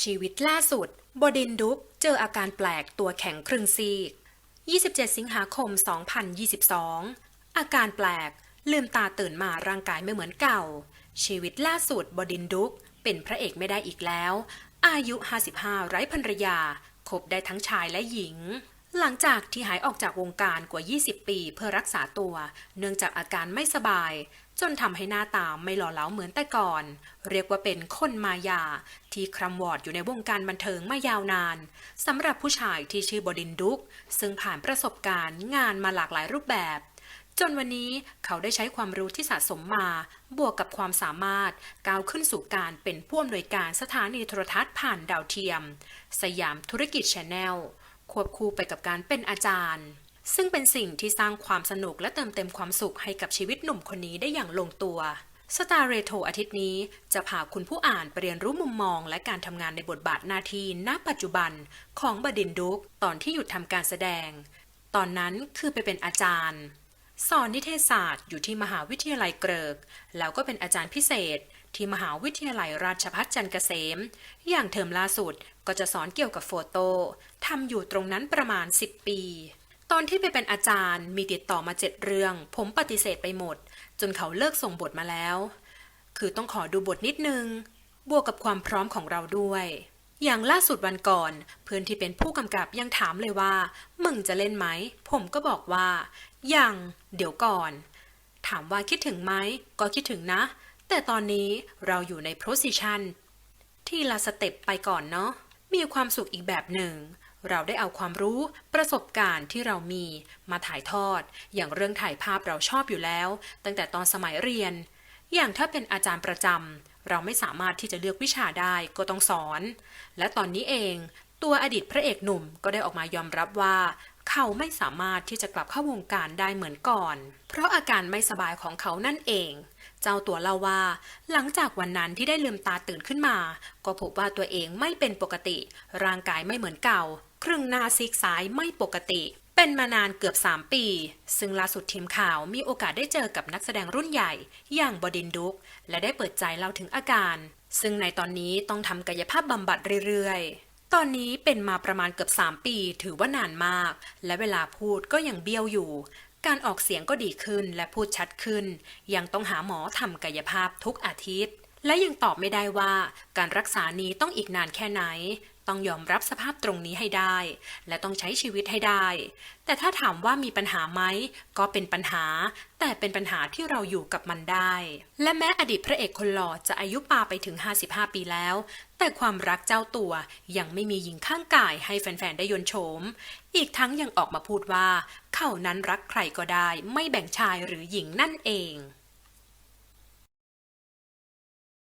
ชีวิตล่าสุด บดินดุกเจออาการแปลกตัวแข็งครึ่งซีก 27 สิงหาคม 2022 อาการแปลก ลืมตาตื่นมาร่างกายไม่เหมือนเก่า ชีวิตล่าสุดบดินดุกเป็นพระเอกไม่ได้อีกแล้ว อายุ 55 ไร้ภรรยา คบได้ทั้งชายและหญิง หลังจากที่หายออกจากวงการกว่า 20 ปีเพื่อรักษาตัว เนื่องจากอาการไม่สบาย จนทำให้หน้าตาไม่หล่อเหลาเหมือนแต่ก่อน เรียกว่าเป็นคนมายา ที่คร่ำวอดอยู่ในวงการบันเทิงมายาวนานสำหรับผู้ชายที่ชื่อบดินดุก ซึ่งผ่านประสบการณ์งานมาหลากหลายรูปแบบ จนวันนี้เขาได้ใช้ความรู้ที่สะสมมา บวกกับความสามารถก้าวขึ้นสู่การเป็นผู้อำนวยการสถานีโทรทัศน์ผ่านดาวเทียม สยามธุรกิจชแนล ควบคู่ไปกับการเป็นอาจารย์ ซึ่งเป็นสิ่งที่สร้างความสนุกและเติมเต็มความสุขให้กับชีวิตหนุ่มคนนี้ได้อย่างลงตัวสตาร์เรโทอาทิตย์นี้จะพาคุณผู้อ่านไปเรียนรู้มุมมองและการทำงานในบทบาทหน้าที่ณปัจจุบันของบดินดุกตอนที่หยุดทำการแสดง ตอนนั้นคือไปเป็นอาจารย์ สอนนิเทศศาสตร์อยู่ที่มหาวิทยาลัยเกริก แล้วก็เป็นอาจารย์พิเศษ ที่มหาวิทยาลัยราชภัฏจันทร์เกษม อย่างเทอมล่าสุดก็จะสอนเกี่ยวกับโฟโต้ทำอยู่ตรงนั้นประมาณ 10 ปี ตอนที่ไปเป็นอาจารย์มีติดต่อมาเจ็ดเรื่อง ผมปฏิเสธไปหมด จนเขาเลิกส่งบทมาแล้ว คือต้องขอดูบทนิดนึง บวกกับความพร้อมของเราด้วย อย่างล่าสุดวันก่อน เพื่อนที่เป็นผู้กำกับยังถามเลยว่า มึงจะเล่นไหม ผมก็บอกว่ายังเดี๋ยวก่อน ถามว่าคิดถึงไหมก็คิดถึงนะ แต่ตอนนี้เราอยู่ในโพสิชันที่ละสเต็ปไปก่อนเนาะ มีความสุขอีกแบบหนึ่ง เราได้เอาความรู้ประสบการณ์ที่เรามีมาถ่ายทอด อย่างเรื่องถ่ายภาพเราชอบอยู่แล้ว ตั้งแต่ตอนสมัยเรียน อย่างถ้าเป็นอาจารย์ประจำเราไม่สามารถที่จะเลือกวิชาได้ก็ต้องสอน และตอนนี้เอง ตัวอดีตพระเอกหนุ่มก็ได้ออกมายอมรับว่า เขาไม่สามารถที่จะกลับเข้าวงการได้เหมือนก่อน เพราะอาการไม่สบายของเขานั่นเอง เจ้าตัวเล่าว่า หลังจากวันนั้นที่ได้ลืมตาตื่นขึ้นมา ก็พบว่าตัวเองไม่เป็นปกติ ร่างกายไม่เหมือนเก่า ครึ่งหน้าซีกซ้ายไม่ปกติ เป็นมานานเกือบ 3 ปี ซึ่งล่าสุดทีมข่าวมีโอกาสได้เจอกับนักแสดงรุ่นใหญ่ อย่างบดินดุก และได้เปิดใจเล่าถึงอาการ ซึ่งในตอนนี้ต้องทำกายภาพบำบัดเรื่อยๆ ตอนนี้เป็นมาประมาณเกือบ 3 ปีถือว่านานมาก และเวลาพูดก็ยังเบี้ยวอยู่ การออกเสียงก็ดีขึ้นและพูดชัดขึ้น ยังต้องหาหมอทำกายภาพทุกอาทิตย์ และยังตอบไม่ได้ว่าการรักษานี้ต้องอีกนานแค่ไหน ต้องยอมรับสภาพตรงนี้ให้ได้ และต้องใช้ชีวิตให้ได้ แต่ถ้าถามว่ามีปัญหาไหมก็เป็นปัญหา แต่เป็นปัญหาที่เราอยู่กับมันได้ และแม้อดีตพระเอกคนหล่อจะอายุปาไปถึง 55 ปีแล้ว แต่ความรักเจ้าตัวยังไม่มีหญิงข้างกายให้แฟนๆได้ยนโฉม อีกทั้งยังออกมาพูดว่า เขานั้นรักใครก็ได้ ไม่แบ่งชายหรือหญิงนั่นเอง